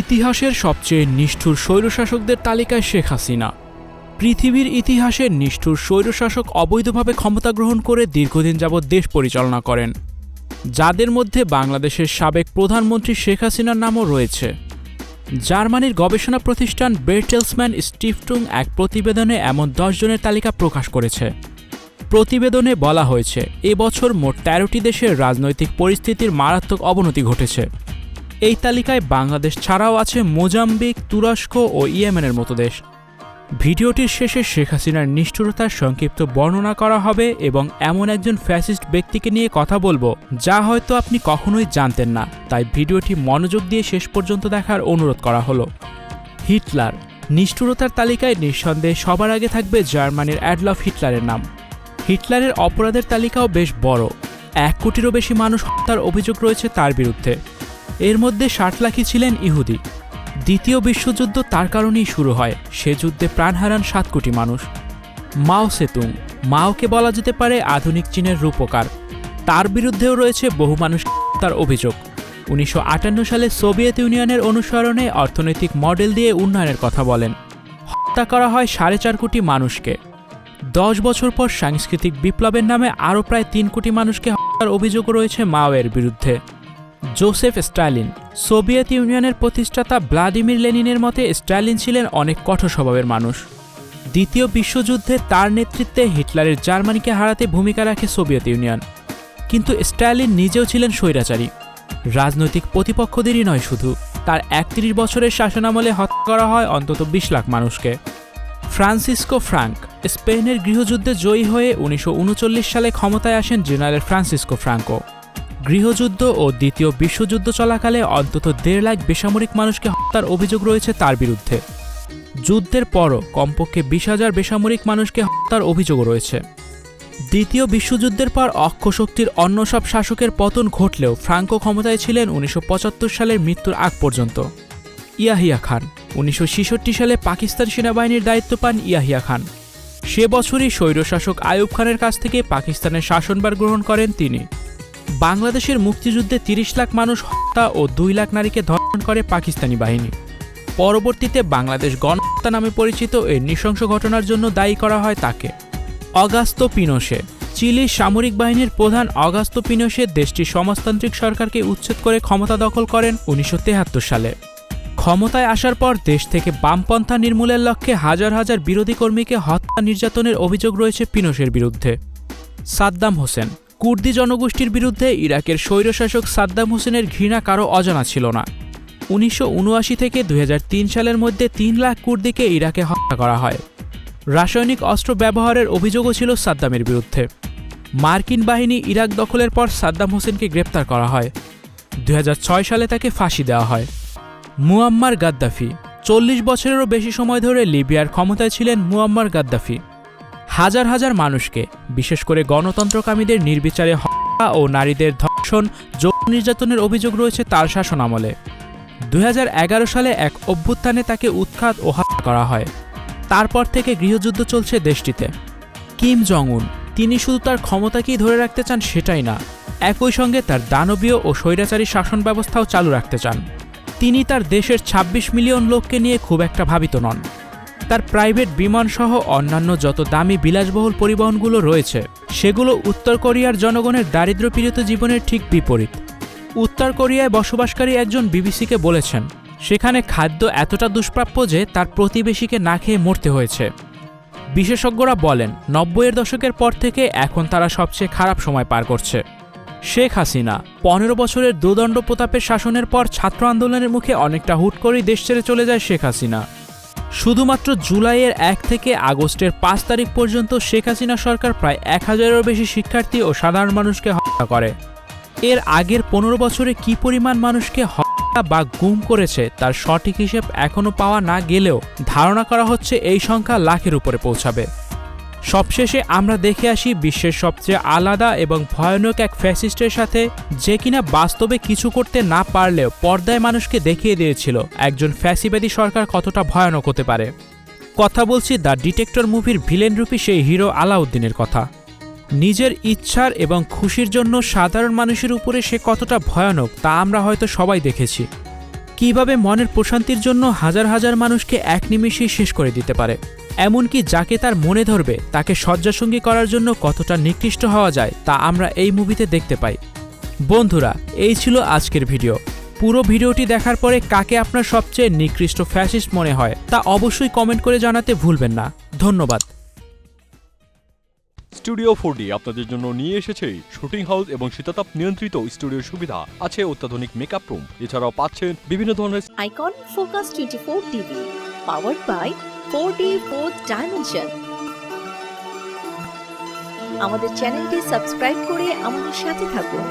ইতিহাসের সবচেয়ে নিষ্ঠুর স্বৈরশাসকদের তালিকায় শেখ হাসিনা। পৃথিবীর ইতিহাসে নিষ্ঠুর স্বৈরশাসক অবৈধভাবে ক্ষমতা গ্রহণ করে দীর্ঘদিন যাবৎ দেশ পরিচালনা করেন, যাদের মধ্যে বাংলাদেশের সাবেক প্রধানমন্ত্রী শেখ হাসিনার নামও রয়েছে। জার্মানির গবেষণা প্রতিষ্ঠান বের্টেলসম্যান স্টিফটুং এক প্রতিবেদনে এমন জনের তালিকা প্রকাশ করেছে। প্রতিবেদনে বলা হয়েছে এবছর মোট তেরোটি দেশের রাজনৈতিক পরিস্থিতির মারাত্মক অবনতি ঘটেছে। এই তালিকায় বাংলাদেশ ছাড়াও আছে মোজাম্বিক, তুরস্ক ও ইয়েমেনের মতো দেশ। ভিডিওটির শেষে শেখ হাসিনার নিষ্ঠুরতার সংক্ষিপ্ত বর্ণনা করা হবে এবং এমন একজন ফ্যাসিস্ট ব্যক্তিকে নিয়ে কথা বলব, যা হয়তো আপনি কখনোই জানতেন না। তাই ভিডিওটি মনোযোগ দিয়ে শেষ পর্যন্ত দেখার অনুরোধ করা হলো। হিটলার। নিষ্ঠুরতার তালিকায় নিঃসন্দেহে সবার আগে থাকবে জার্মানির অ্যাডলফ হিটলারের নাম। হিটলারের অপরাধের তালিকাও বেশ বড়। এক কোটিরও বেশি মানুষ হত্যার অভিযোগ রয়েছে তার বিরুদ্ধে। এর মধ্যে ষাট লাখই ছিলেন ইহুদি। দ্বিতীয় বিশ্বযুদ্ধ তার কারণেই শুরু হয়, সে যুদ্ধে প্রাণ হারান সাত কোটি মানুষ। মাও সেতুং, মাওকে বলা যেতে পারে আধুনিক চীনের রূপকার। তার বিরুদ্ধেও রয়েছে বহু মানুষ তার অভিযোগ। উনিশশো আটান্ন সালে সোভিয়েত ইউনিয়নের অনুসরণে অর্থনৈতিক মডেল দিয়ে উন্নয়নের কথা বলেন। হত্যা করা হয় সাড়ে চার কোটি মানুষকে। দশ বছর পর সাংস্কৃতিক বিপ্লবের নামে আরও প্রায় তিন কোটি মানুষকে হত্যার অভিযোগ রয়েছে মাওয়ের বিরুদ্ধে। জোসেফ স্টালিন সোভিয়েত ইউনিয়নের প্রতিষ্ঠাতা ভ্লাদিমির লেনিনের মতে স্টালিন ছিলেন অনেক কঠোর স্বভাবের মানুষ। দ্বিতীয় বিশ্বযুদ্ধে তার নেতৃত্বে হিটলারের জার্মানিকে হারাতে ভূমিকা রাখে সোভিয়েত ইউনিয়ন। কিন্তু স্টালিন নিজেও ছিলেন স্বৈরাচারী। রাজনৈতিক প্রতিপক্ষদেরই নয় শুধু, তার একত্রিশ বছরের শাসনামলে হত্যা করা হয় অন্তত বিশ লাখ মানুষকে। ফ্রান্সিসকো ফ্রাঙ্ক, স্পেনের গৃহযুদ্ধে জয়ী হয়ে উনিশশো উনচল্লিশ সালে ক্ষমতায় আসেন জেনারেল ফ্রান্সিসকো ফ্রাঙ্কো। গৃহযুদ্ধ ও দ্বিতীয় বিশ্বযুদ্ধ চলাকালে অন্তত দেড় লাখ বেসামরিক মানুষকে হত্যার অভিযোগ রয়েছে তার বিরুদ্ধে। যুদ্ধের পরও কমপক্ষে বিশ হাজার বেসামরিক মানুষকে হত্যার অভিযোগ রয়েছে। দ্বিতীয় বিশ্বযুদ্ধের পর অক্ষশক্তির অন্য সব শাসকের পতন ঘটলেও ফ্রাঙ্কো ক্ষমতায় ছিলেন উনিশশো পঁচাত্তর সালের মৃত্যুর আগ পর্যন্ত। ইয়াহিয়া খান, উনিশশো ছেষট্টি সালে পাকিস্তান সেনাবাহিনীর দায়িত্ব পান ইয়াহিয়া খান। সে বছরই স্বৈরশাসক আয়ুব খানের কাছ থেকে পাকিস্তানের শাসনভার গ্রহণ করেন তিনি। বাংলাদেশের মুক্তিযুদ্ধে তিরিশ লাখ মানুষ হত্যা ও দুই লাখ নারীকে ধর্ষণ করে পাকিস্তানি বাহিনী। পরবর্তীতে বাংলাদেশ গণহত্যা নামে পরিচিত এই নৃশংস ঘটনার জন্য দায়ী করা হয় তাকে। অগাস্তো পিনোশে, চিলির সামরিক বাহিনীর প্রধান অগাস্তো পিনোশে দেশটির সমাজতান্ত্রিক সরকারকে উচ্ছেদ করে ক্ষমতা দখল করেন উনিশশো সালে। ক্ষমতায় আসার পর দেশ থেকে বামপন্থা নির্মূলের লক্ষ্যে হাজার হাজার বিরোধী কর্মীকে হত্যা নির্যাতনের অভিযোগ রয়েছে পিনোশের বিরুদ্ধে। সাদ্দাম হোসেন কুর্দি জনগোষ্ঠীর বিরুদ্ধে ইরাকের স্বৈরশাসক সাদ্দাম হোসেনের ঘৃণা কারও অজানা ছিল না। উনিশশো উনআশি থেকে দু হাজার তিন সালের মধ্যে তিন লাখ কুর্দিকে ইরাকে হত্যা করা হয়। রাসায়নিক অস্ত্র ব্যবহারের অভিযোগও ছিল সাদ্দামের বিরুদ্ধে। মার্কিন বাহিনী ইরাক দখলের পর সাদ্দাম হোসেনকে গ্রেপ্তার করা হয়। দু হাজার ছয় সালে তাকে ফাঁসি দেওয়া হয়। Muammar Gaddafi. চল্লিশ বছরেরও বেশি সময় ধরে লিবিয়ার ক্ষমতায় ছিলেন মুয়াম্মার গাদ্দাফি। হাজার হাজার মানুষকে, বিশেষ করে গণতন্ত্রকামীদের নির্বিচারে হত্যা ও নারীদের ধর্ষণ, যৌন নির্যাতনের অভিযোগ রয়েছে তার শাসনামলে। দু হাজার এগারো সালে এক অভ্যুত্থানে তাকে উৎখাত ও হত্যা করা হয়। তারপর থেকে গৃহযুদ্ধ চলছে দেশটিতে। কিম জং উন তিনি শুধু তার ক্ষমতাকেই ধরে রাখতে চান সেটাই না, একই সঙ্গে তার দানবীয় ও স্বৈরাচারী শাসন ব্যবস্থাও চালু রাখতে চান। তিনি তার দেশের ২৬ মিলিয়ন লোককে নিয়ে খুব একটা ভাবিত নন। তার প্রাইভেট বিমানসহ অন্যান্য যত দামি বিলাসবহুল পরিবহনগুলো রয়েছে, সেগুলো উত্তর কোরিয়ার জনগণের দারিদ্র্যপীড়িত জীবনের ঠিক বিপরীত। উত্তর কোরিয়ায় বসবাসকারী একজন বিবিসিকে বলেছেন, সেখানে খাদ্য এতটা দুষ্প্রাপ্য যে তার প্রতিবেশীকে না খেয়ে মরতে হয়েছে। বিশেষজ্ঞরা বলেন, নব্বইয়ের দশকের পর থেকে এখন তারা সবচেয়ে খারাপ সময় পার করছে। শেখ হাসিনা পনেরো বছরের দুদণ্ড প্রতাপের শাসনের পর ছাত্র আন্দোলনের মুখে অনেকটা হুট করেই দেশ ছেড়ে চলে যায় শেখ হাসিনা। শুধুমাত্র জুলাইয়ের এক থেকে আগস্টের পাঁচ তারিখ পর্যন্ত শেখ হাসিনা সরকার প্রায় এক হাজারেরও বেশি শিক্ষার্থী ও সাধারণ মানুষকে হত্যা করে। এর আগের পনেরো বছরে কি পরিমাণ মানুষকে হত্যা বা গুম করেছে তার সঠিক হিসেব এখনও পাওয়া না গেলেও ধারণা করা হচ্ছে এই সংখ্যা লাখের উপরে পৌঁছাবে। সবশেষে আমরা দেখে আসি বিশ্বের সবচেয়ে আলাদা এবং ভয়ানক এক ফ্যাসিস্টের সাথে যে কিনা বাস্তবে কিছু করতে না পারলেও পর্দায় মানুষকে দেখিয়ে দিয়েছিল একজন ফ্যাসিবাদী সরকার কতটা ভয়ানক হতে পারে। কথা বলছি দ্য ডিটেক্টর মুভির ভিলেন রূপী সেই হিরো আলাউদ্দিনের কথা। নিজের ইচ্ছার এবং খুশির জন্য সাধারণ মানুষের উপরে সে কতটা ভয়ানক তা আমরা হয়তো সবাই দেখেছি। কীভাবে মনের প্রশান্তির জন্য হাজার হাজার মানুষকে এক নিমেষেই শেষ করে দিতে পারে। এমনকি যাকে তার মনে ধরবে তাকে শয্যাসঙ্গী করার জন্য কতটা নিকৃষ্ট হওয়া যায় তা আমরা এই মুভিতে দেখতে পাই। বন্ধুরা এই ছিল আজকের ভিডিও। পুরো ভিডিওটি দেখার পরে কাকে আপনার সবচেয়ে নিকৃষ্ট ফ্যাসিস্ট মনে হয় তা অবশ্যই কমেন্ট করে জানাতে ভুলবেন না। ধন্যবাদ। স্টুডিও ফোর আপনাদের জন্য নিয়ে এসেছে শুটিং হাউস এবং শীতাতাপ নিয়ন্ত্রিত স্টুডিও সুবিধা। আছে অত্যাধুনিক মেকআপ রুম এছাড়াও পাচ্ছেন বিভিন্ন ধরনের Icon Focus 24 TV, powered by 4D 4th Dimension. আমাদের চ্যানেলটি সাবস্ক্রাইব করে আমাদের সাথে থাকুন